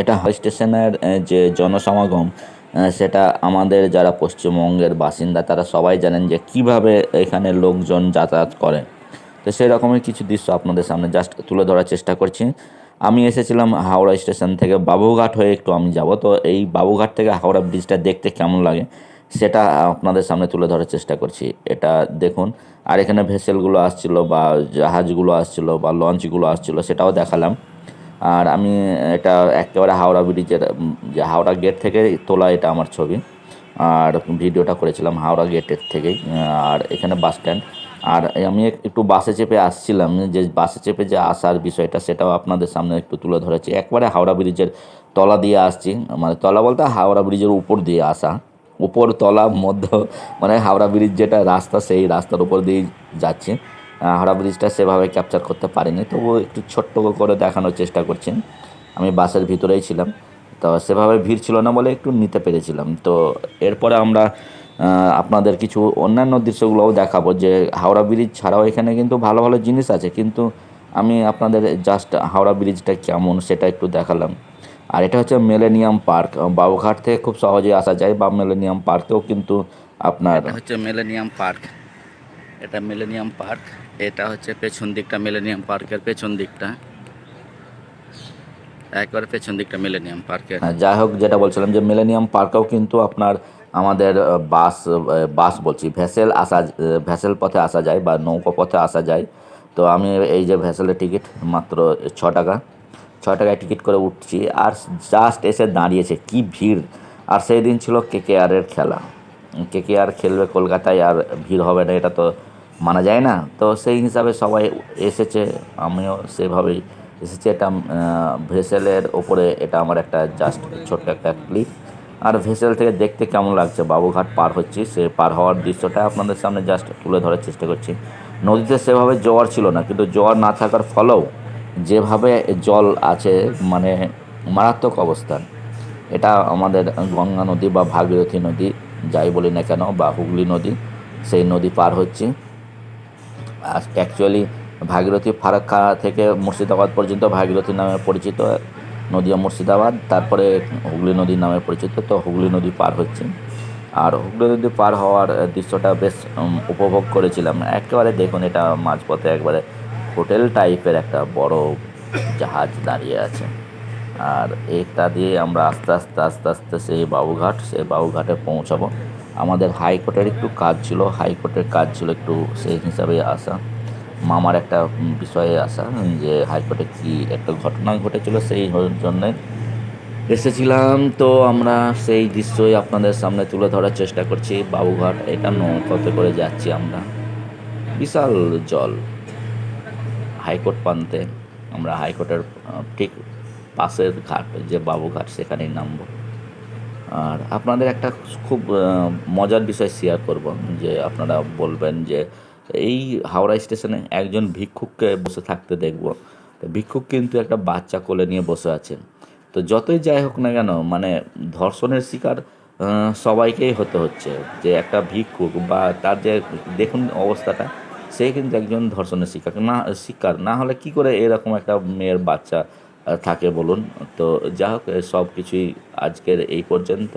এটা হাই স্টেশনের যে জনসমাগম সেটা আমাদের যারা পশ্চিমবঙ্গের বাসিন্দা, তারা সবাই জানেন যে কীভাবে এখানে লোকজন যাতায়াত করে। তো সেই রকমের কিছু দৃশ্য আপনাদের সামনে জাস্ট তুলে ধরার চেষ্টা করছি। আমি এসেছিলাম হাওড়া স্টেশন থেকে বাবুঘাট হয়ে একটু আমি যাব। তো এই বাবুঘাট থেকে হাওড়া ব্রিজটা দেখতে কেমন লাগে, সেটা আপনাদের সামনে তুলে ধরার চেষ্টা করছি। এটা দেখুন, আর এখানে ভেসেলগুলো আসছিল বা জাহাজগুলো আসছিল বা লঞ্চগুলো আসছিল, সেটাও দেখালাম। আর আমি এটা একেবারে হাওড়া ব্রিজের যে হাওড়া গেট থেকে তোলা এটা আমার ছবি। আর ভিডিওটা করেছিলাম হাওড়া গেটের থেকেই, আর এখানে বাস স্ট্যান্ড আর আমি একটু বাসে চেপে আসছিলাম, যে বাসে চেপে যে আসার বিষয়টা সেটাও আপনাদের সামনে একটু তুলে ধরেছি। একবারে হাওড়া ব্রিজের তলা দিয়ে আসছি মানে তলা বলতে হাওড়া ব্রিজের উপর দিয়ে আসা। উপর, তলা, মধ্য মানে হাওড়া ব্রিজ যেটা রাস্তা, সেই রাস্তার উপর দিয়েই যাচ্ছি। হাওড়া ব্রিজটা সেভাবে ক্যাপচার করতে পারিনি। তবুও একটু ছোট্ট করে দেখানোর চেষ্টা করছেন আমি বাসের ভিতরেই ছিলাম। তো সেভাবে ভিড় ছিল না বলে একটু নিতে পেরেছিলাম। তো এরপরে আমরা আপনাদের কিছু অন্যান্য দৃশ্যগুলোও দেখাবো যে হাওড়া ব্রিজ ছাড়াও এখানে কিন্তু ভালো ভালো জিনিস আছে। কিন্তু আমি আপনাদের জাস্ট হাওড়া ব্রিজটা কেমন সেটা একটু দেখালাম। আর এটা হচ্ছে মেলেনিয়াম পার্ক বাবুঘাট থেকে খুব সহজেই আসা যায়। বা মেলেনিয়াম পার্কেও কিন্তু আপনার হচ্ছে মেলেনিয়াম পার্ক এটা মিলেনিয়াম পার্ক এটা হচ্ছে পেছন দিকটা মিলেনিয়াম পার্কের পেছন দিকটা। একবারে পেছন দিকটা মিলেনিয়াম পার্কের যাই হোক, যেটা বলছিলাম যে মিলেনিয়াম পার্কেও কিন্তু আপনার আমাদের বাস বাস বলছি। ভেসেল আসা ভেসেল পথে আসা যায় বা নৌকো পথে আসা যায়। তো আমি এই যে ভেসেলের টিকিট মাত্র ছ টাকা, ছ টাকায় টিকিট করে উঠছি। আর জাস্ট এসে দাঁড়িয়েছে, কি ভিড়। আর সেই দিন ছিল কে কে আরের খেলা। কে কে আর খেলবে কলকাতায় আর ভিড় হবে না, এটা তো মানা যায় না। তো সেই হিসাবে সবাই এসেছে, আমিও সেভাবেই এসেছি। এটা ভেসেলের ওপরে এটা আমার একটা জাস্ট ছোট্ট একটা ক্লিপ আর ভেসেল থেকে দেখতে কেমন লাগছে? বাবুঘাট পার হচ্ছি, সে পার হওয়ার দৃশ্যটা আপনাদের সামনে জাস্ট তুলে ধরার চেষ্টা করছি। নদীতে সেভাবে জোয়ার ছিল না, কিন্তু জোয়ার না থাকার ফলেও যেভাবে জল আছে মানে মারাত্মক অবস্থান এটা আমাদের গঙ্গা নদী বা ভাগীরথী নদী, যাই বলি না কেন, বা হুগলি নদী, সেই নদী পার হচ্ছি। অ্যাকচুয়ালি ভাগীরথী ফারাক্কা থেকে মুর্শিদাবাদ পর্যন্ত ভাগীরথী নামে পরিচিত নদীয়া মুর্শিদাবাদ, তারপরে হুগলি নদীর নামে পরিচিত, তো হুগলি নদী পার হচ্ছে। আর হুগলি নদী পার হওয়ার দৃশ্যটা বেশ উপভোগ করেছিলাম। একেবারে দেখুন এটা মাঝপথে একবারে হোটেল টাইপের একটা বড় জাহাজ দাঁড়িয়ে আছে। আর এটা দিয়ে আমরা আস্তে আস্তে আস্তে আস্তে সেই বাবুঘাট, সেই বাবুঘাটে পৌঁছাবো। আমাদের হাইকোর্টের একটু কাজ ছিল হাইকোর্টের কাজ ছিল একটু সেই হিসাবে আসা। মামার একটা বিষয়ে আসা যে হাইকোর্টে কি একটা ঘটনা ঘটেছিল সেই জন্যে এসেছিলাম। তো আমরা সেই দৃশ্যই আপনাদের সামনে তুলে ধরার চেষ্টা করছি। বাবুঘাট, এটা নৌকাতে করে যাচ্ছি আমরা। বিশাল জল। হাইকোর্ট প্রান্তে আমরা হাইকোর্টের ঠিক পাশের ঘাট, যে বাবুঘাট, সেখানেই নামবো। আর আপনাদের একটা খুব মজার বিষয় শেয়ার করব, যে আপনারা বলবেন যে এই হাওড়া স্টেশনে একজন ভিক্ষুককে বসে থাকতে দেখব। ভিক্ষুক কিন্তু একটা বাচ্চা কোলে নিয়ে বসে আছে। তো যতই যাই হোক না কেন মানে ধর্ষণের শিকার সবাইকেই হতে হচ্ছে যে একটা ভিক্ষুক বা তার যে দেখুন অবস্থাটা, সে কিন্তু একজন ধর্ষণের শিকার। না শিকার না হলে কি করে এরকম একটা মেয়ের বাচ্চা থাকে বলুন। তো যা হোক সব কিছুই আজকের এই পর্যন্ত।